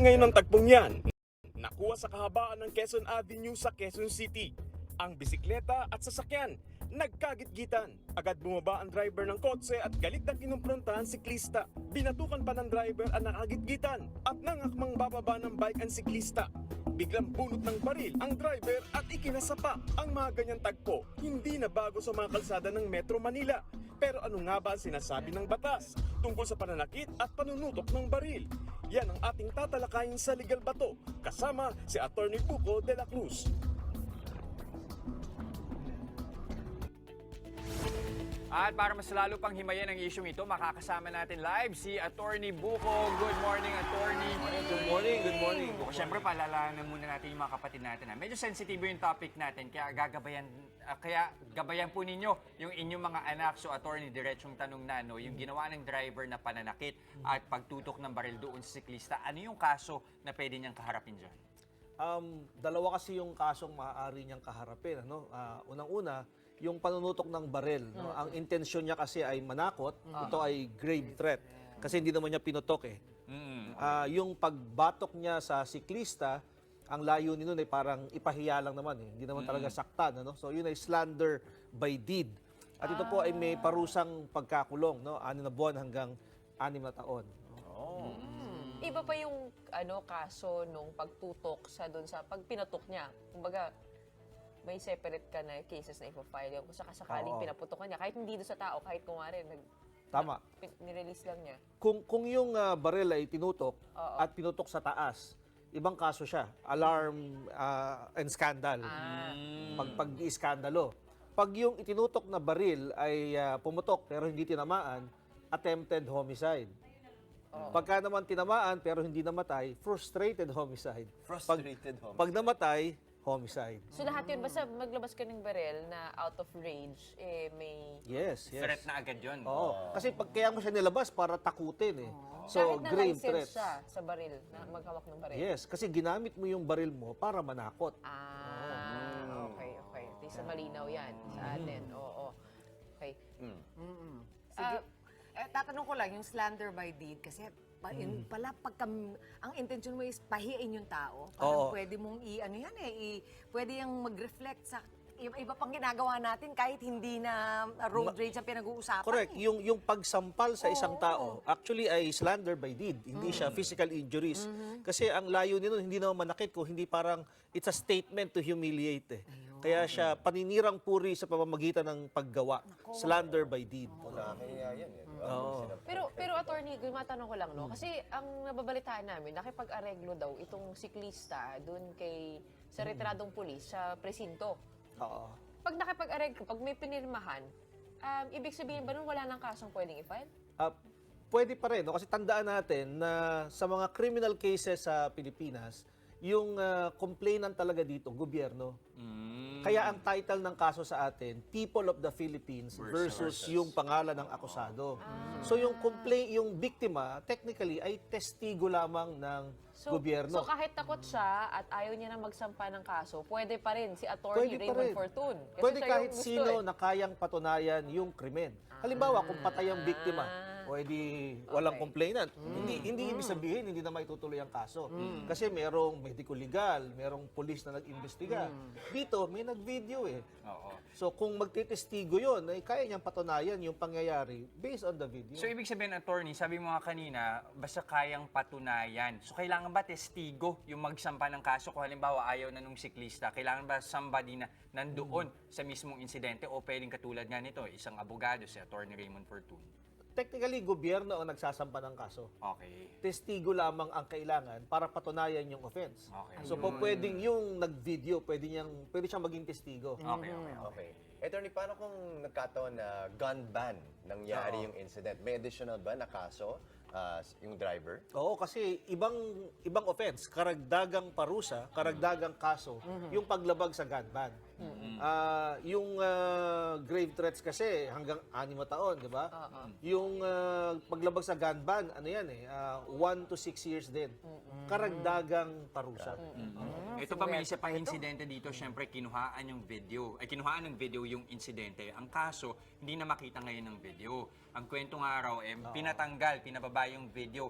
ngayon ng tagpong yan. Nakuha sa kahabaan ng Quezon Avenue sa Quezon City. Ang bisikleta at sasakyan nagkagitgitan. Agad bumaba ang driver ng kotse at galit na kinumprontahan si siklista. Binatukan pa ng driver ang nakagitgitan at nangakmang bababa ng bike ang siklista. Biglang bunot ng baril ang driver at ikinasapa. Ang mga ganyang tagpo hindi na bago sa mga kalsada ng Metro Manila. Pero ano nga ba ang sinasabi ng batas tungkol sa pananakit at panunutok ng baril? Yan ang ating tatalakayin sa Legal Bato kasama si Attorney Buco de la Cruz. At para mas lalo pang himayan ang isyong ito, makakasama natin live si Attorney Buko. Good morning, Attorney. Good morning, good morning. Buko, syempre paalalahanan muna natin yung mga kapatid natin. Ha? Medyo sensitive yung topic natin, kaya gagabayan, ah, kaya gabayan po ninyo yung inyong mga anak. So, Attorney, diretsong tanong na, no, yung ginawa ng driver na pananakit at pagtutok ng baril doon sa siklista, ano yung kaso na pwede niyang kaharapin dyan? Um, dalawa kasi yung kasong maaari niyang kaharapin. Ano? Ah, Unang-una, yung panunutok ng baril. No? Ang intensyon niya kasi ay manakot. Ito ay grave threat. Kasi hindi naman niya pinutok eh. Mm. Ah, yung pagbatok niya sa siklista, ang layunin nun ay parang ipahiya lang naman eh. Hindi naman talaga saktan. Ano? So yun ay slander by deed. At ito po ay may parusang pagkakulong, no? anim na buwan hanggang anim na taon. Iba pa yung ano kaso nung pagtutok sa doon sa pag pinatok niya. Kumbaga may separate ka na cases na ipo-file yung kung sakasakaling Oo. pinaputokan niya kahit hindi doon sa tao kahit kunwari nag Tama. pin- nirelease lang niya. kung kung yung ah, baril ay tinutok Oo. at pinutok sa taas, ibang kaso siya. Alarm ah, and scandal. Ah. Pag pag-iskandalo. Pag yung itinutok na baril ay ah, pumutok pero hindi tinamaan, attempted homicide. Pagka naman tinamaan pero hindi namatay, frustrated homicide. Frustrated pag, Pag namatay, homicide. So lahat yun, basta maglabas ka ng baril na out of rage, eh may... Yes, yes. Threat na agad yun. Oo. Kasi pag kaya mo siya nilabas para takutin eh. So, kahit na grave license threats. siya sa baril, na maghawak ng baril. Yes, kasi ginamit mo yung baril mo para manakot. Ah, okay, okay. At least malinaw yan sa atin. Oo, Okay. Sige. Eh, tatanong ko lang, yung slander by deed, kasi pa, yun pala pagka ang intention mo is pahiyain yung tao, Oo. parang pwede mong i ano yan eh, i, pwede yung mag-reflect sa iba, iba pang ginagawa natin kahit hindi na uh, road rage ang pinag-uusapan. Correct. eh. Yung yung pagsampal sa isang tao actually ay slander by deed, hindi Mm. siya physical injuries. Mm-hmm. Kasi ang layo nito hindi naman manakit ko, hindi parang it's a statement to humiliate eh. Kaya siya paninirang puri sa pamamagitan ng paggawa. Slander by deed. Nakakaya yan. eh. Oo. Pero pero attorney, gumatanong ko lang no kasi ang nababalitaan namin nakipag-areglo daw itong siklista doon kay sa retiradong pulis sa presinto. Oo. Pag nakipag-areglo, pag may pinirmahan, um, ibig sabihin ba nun wala nang kasong pwedeng i-file? Ah, pwede pa rin, no? kasi tandaan natin na sa mga criminal cases sa Pilipinas, yung ah, complainant talaga dito, gobyerno. Kaya ang title ng kaso sa atin, People of the Philippines versus, yung pangalan ng akusado. So yung complaint, yung biktima, technically ay testigo lamang ng gobyerno. So kahit takot siya at ayaw niya na magsampa ng kaso, pwede pa rin si attorney Pwede pa Raymond rin. Fortun. Kasi Pwede siya yung kahit gusto sino eh. na kayang patunayan yung krimen. Halimbawa, kung patay ang biktima, pwede walang Okay. complainant. Hindi hindi ibig sabihin hindi na maitutuloy ang kaso. Kasi merong medical legal, merong pulis na nag-imbestiga. Dito may nag-video eh. Oo. So kung magtitestigo 'yon, ay kaya niyang patunayan yung pangyayari based on the video. So, ibig sabihin, attorney, sabi mo nga kanina, basta kayang patunayan. So, kailangan ba testigo yung magsampa ng kaso kung halimbawa ayaw na nung siklista? Kailangan ba somebody na nandoon sa mismong insidente o pwedeng katulad nga nito, isang abogado, si attorney Raymond Fortun? Technically, gobyerno ang nagsasampa ng kaso. Okay. Testigo lamang ang kailangan para patunayan yung offense. Okay. So po pwedeng yung nag-video, pwede niyang pwede siyang maging testigo. Okay, okay, okay. Okay. Attorney, paano kung nagkataon na gun ban nangyari yung incident? May additional ba na kaso ah, yung driver? Oo, kasi ibang ibang offense, karagdagang parusa, karagdagang kaso, yung paglabag sa gun ban. Ah, yung ah, grave threats kasi hanggang anim na taon, di ba? Yung ah, paglabag sa gun ban, ano yan eh, 1 to 6 years din. Karagdagang parusa. Ito pa may isa pang insidente dito, syempre kinuhaan yung video. Ay kinuhaan ng video yung insidente. Ang kaso, hindi na makita ngayon ng video. Ang kwento nga raw, eh, pinatanggal, pinababa yung video.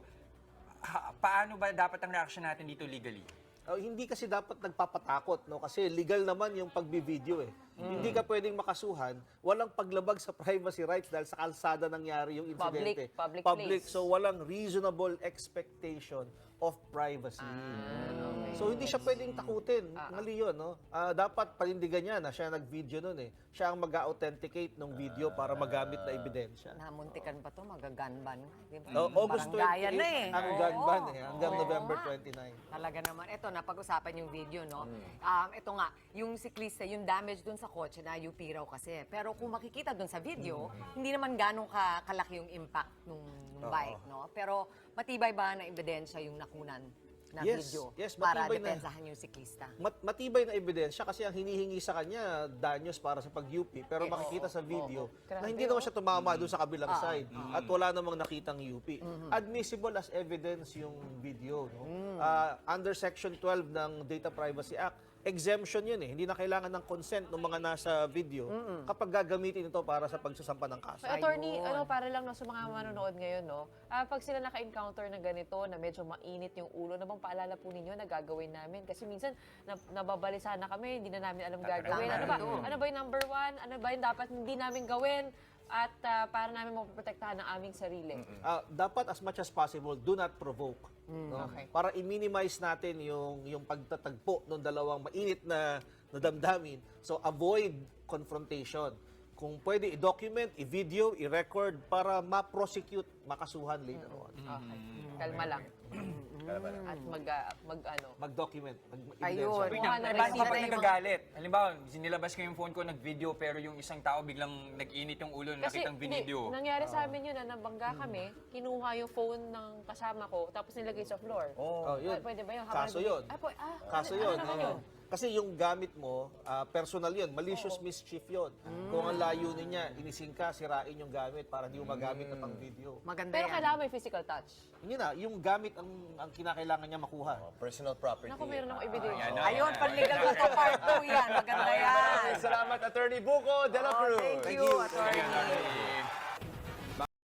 ha- paano ba dapat ang reaction natin dito legally? Oh, hindi kasi dapat nagpapatakot, no? Kasi legal naman yung pagbi-video eh. Hindi ka pwedeng makasuhan, walang paglabag sa privacy rights dahil sa kalsada nangyari yung insidente. Public- public place. So walang reasonable expectation of privacy. Ah, So hindi siya pwedeng takutin. Mali yun, no? Ah, dapat panindigan niya na siya nag-video nun eh. Siya ang mag-authenticate ng video para magamit na ebidensya. Namuntikan pa to, magaganban. Di ba? Oh, August 28 Baranggayan na eh. ang Oo. gun ban eh, hanggang Oo November nga. 29. Talaga naman. Ito, napag-usapan yung video, no? Mm. Um, ito nga, yung siklista, yung damage dun sa kotse na UP raw kasi. Pero kung makikita dun sa video, Mm. hindi naman ganong ka kalaki yung impact nung, nung bike, no? Pero matibay ba na ebidensya yung nakunan na Yes, video yes, para matibay na. depensahan yung siklista? Mat- matibay na ebidensya kasi ang hinihingi sa kanya danyos para sa pag-UP pero makikita sa video na Grabe, hindi naman oh. siya tumama doon sa kabilang side at wala namang nakitang UP. Admissible as evidence yung video. No? Ah, under Section 12 ng Data Privacy Act, exemption yun eh. Hindi na kailangan ng consent ng mga nasa video kapag gagamitin ito para sa pagsasampa ng kaso. So, attorney, ano, para lang no, sa mga manonood ngayon, no, ah, pag sila naka-encounter ng ganito, na medyo mainit yung ulo, na bang paalala po ninyo na gagawin namin? Kasi minsan, na, nababalisa na kami, hindi na namin alam gagawin. Ano ba, ano ba yung number one? Ano ba yung dapat hindi namin gawin? At ah, para namin mapoprotektahan ang aming sarili. Ah, dapat as much as possible, do not provoke. no? okay. Para i-minimize natin yung, yung pagtatagpo ng dalawang mainit na, na damdamin. So, avoid confrontation. Kung pwede, i-document, i-video, i-record para ma-prosecute, makasuhan later on. Okay. Kalma lang. At mag, ah, mag ano, Mag-document. Mag Ayun. Wait Kumuha lang, na eh, rin paano sila kapag yung mga- nagagalit? Halimbawa, sinilabas ko yung phone ko, nag-video, pero yung isang tao biglang nag-init yung ulo, Kasi nakitang hindi, video. nangyari sa amin yun na nabangga kami, kinuha yung phone ng kasama ko, tapos nilagay sa floor. Oh, yun. Ay, pwede ba yun? Kaso yun. Ah, po, ah, Kaso ano- yun. ano naman oo. yun? Kasi yung gamit mo, ah, personal yun. Malicious mischief yun. Kung ang layunin niya, inising ka, sirain yung gamit para hindi mo magamit na pang video. Maganda Pero yan. kailangan may physical touch. Yun na, yung gamit ang, ang kinakailangan niya makuha. Oh, personal property. Naku, meron akong ebidensya. Ayan, no? Ayun, panlegal ko to part 2 yan. Maganda yan. Maraming salamat, Attorney Buko de la Oh, Cruz. thank you, attorney. Ayan.